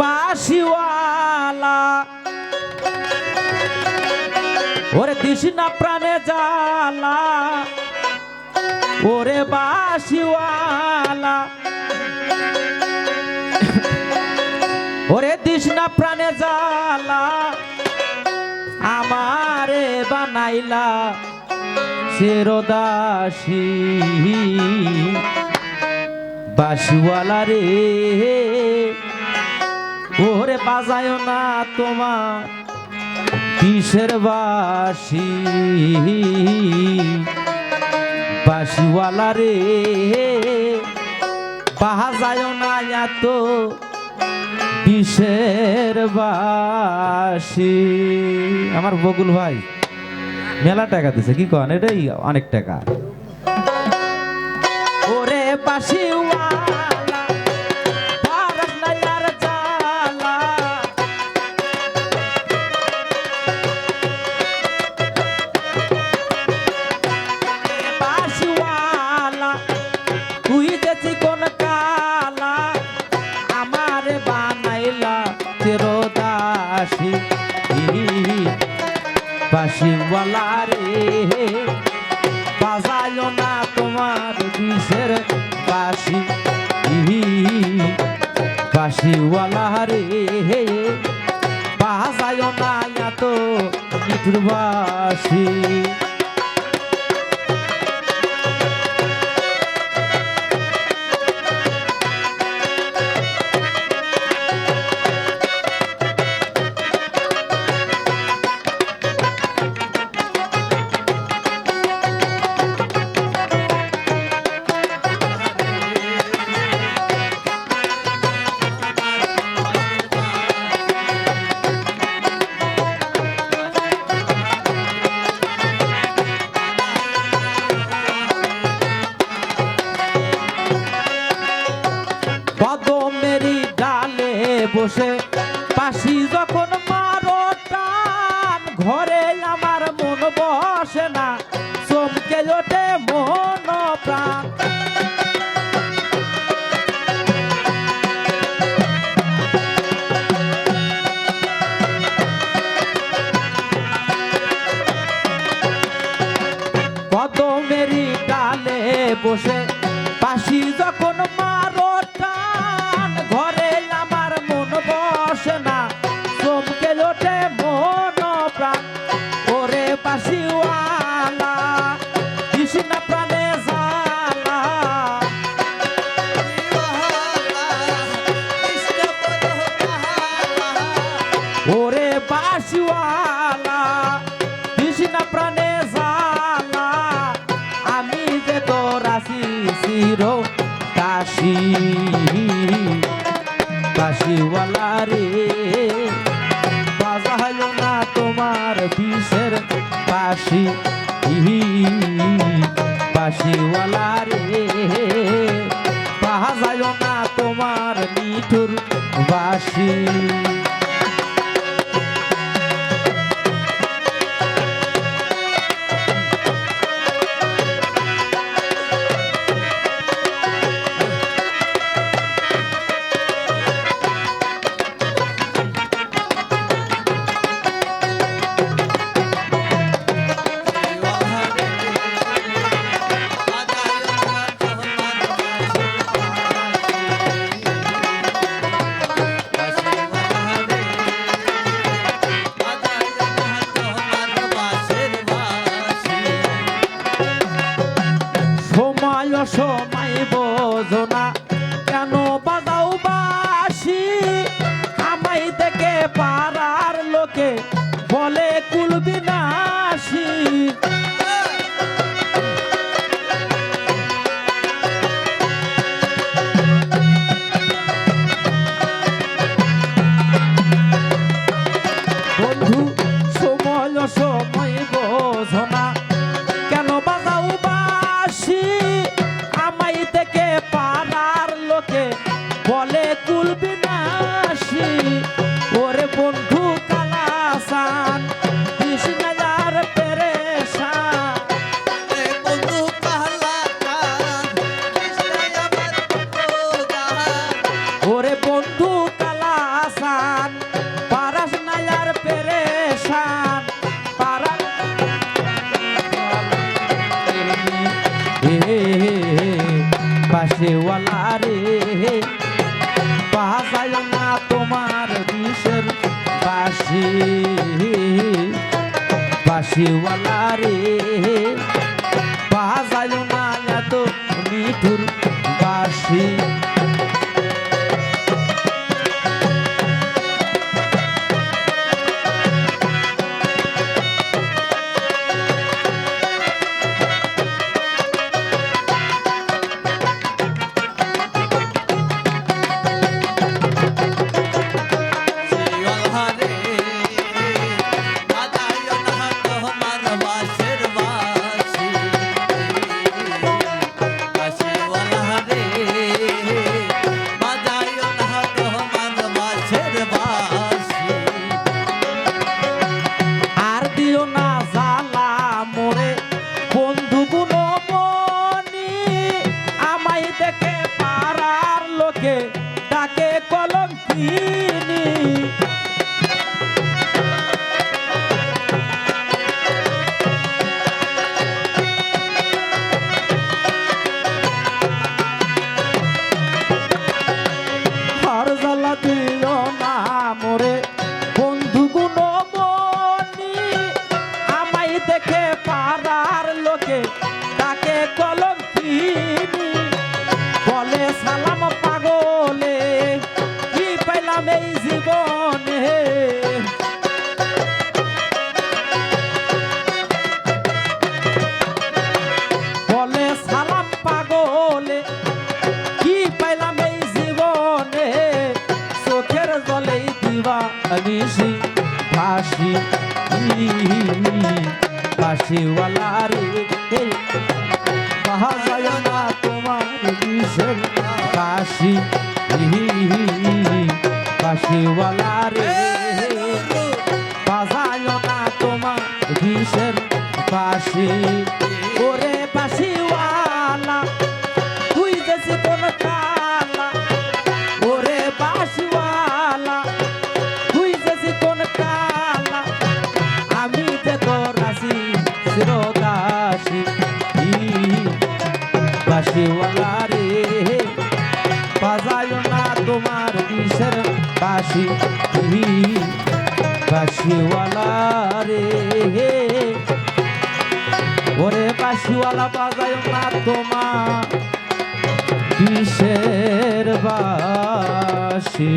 বাসিওয়ালা। ওরে তৃষ্ণা প্রাণে জালা ওরে বাসিওয়ালা। ওরে তৃষ্ণা প্রাণে জালা আমারে বানাইলা সেরদাসী বাসিওয়ালা রে। ওরে বাজায় না তোমার কিসের বাসি? বাসিওয়ালা রে বাজায় না এত কিসের বাসি? আমার বকুল ভাই, মেলা টাকা দিছে, কি কন? এটাই অনেক টাকা। ওরে বাসিওয়ালা তুই দেখি কোন কালা আমার বানাইলা বাসিওয়ালা রে বাজায় না তোমার বিষের বাসি। বাসিওয়ালা রে বাজায় না এত মিঠুর বাসি। বসে। পাশি যখন মারো টান ঘরে বাসিওয়ালা কৃষ্ণ প্রাণে জালা আমি যে তোর আসি চির কাশি কাশিওয়ালা রে। বাজায় না তোমার বিষের বাসি বাসিওয়ালা রে। বাজায় না তোমার মিঠুর বাসি। পাশেওয়ালা রে বাসি বাসিওয়ালা রে ঋষি ফাঁসি ফাঁসিওয়ালা রে। যায় না তোমার বিষের ফাঁসি? ফাঁসিওয়ালা রে। বাজায় তোমার বিষের ফাঁসি? বাসি বাসিওয়ালা রে ওরে বাসিওয়ালা বাজায় না তোমা বিশের বাসি?